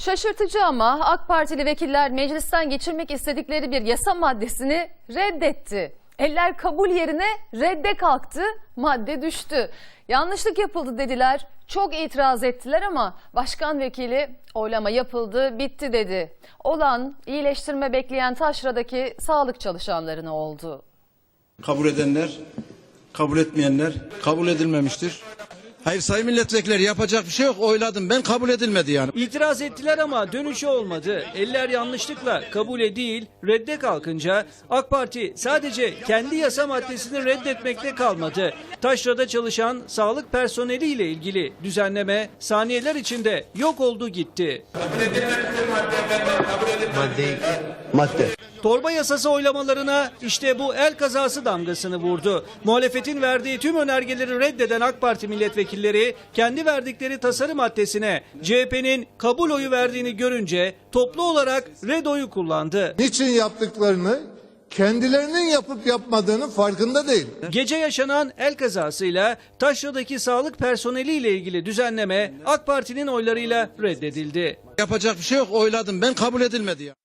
Şaşırtıcı ama AK Partili vekiller meclisten geçirmek istedikleri bir yasa maddesini reddetti. Eller kabul yerine redde kalktı, madde düştü. Yanlışlık yapıldı dediler, çok itiraz ettiler ama başkan vekili oylama yapıldı, bitti dedi. Olan iyileştirme bekleyen taşradaki sağlık çalışanlarına oldu. Kabul edenler, kabul etmeyenler kabul edilmemiştir. Hayır sayın milletvekilleri yapacak bir şey yok. Oyladım ben kabul edilmedi yani. İtiraz ettiler ama dönüşü olmadı. Eller yanlışlıkla kabule değil redde kalkınca AK Parti sadece kendi yasa maddesini reddetmekte kalmadı. Taşrada çalışan sağlık personeliyle ilgili düzenleme saniyeler içinde yok oldu gitti. madde. Torba yasası oylamalarına işte bu el kazası damgasını vurdu. Muhalefetin verdiği tüm önergeleri reddeden AK Parti milletvekilleri kendi verdikleri tasarım maddesine CHP'nin kabul oyu verdiğini görünce toplu olarak red oyu kullandı. niçin yaptıklarını kendilerinin yapıp yapmadığını farkında değil. Gece yaşanan el kazasıyla Taşra'daki sağlık personeliyle ilgili düzenleme AK Parti'nin oylarıyla reddedildi. Yapacak bir şey yok. Oyladım ben kabul edilmedi yani.